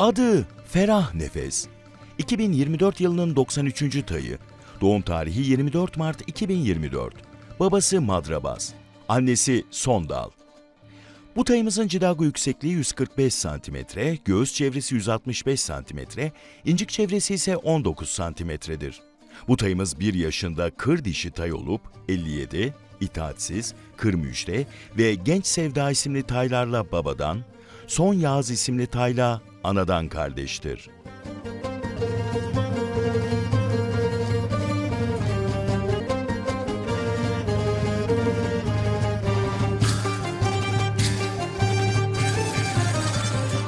Adı Ferah Nefes. 2024 yılının 93. tayı. Doğum tarihi 24 Mart 2024. Babası Madrabaz. Annesi Sondal. Bu tayımızın cidago yüksekliği 145 cm, göğüs çevresi 165 cm, incik çevresi ise 19 cm'dir. Bu tayımız 1 yaşında kır dişi tay olup 57, itaatsiz, kır müjde ve genç sevda isimli taylarla babadan, son yağız isimli tayla anadan kardeştir.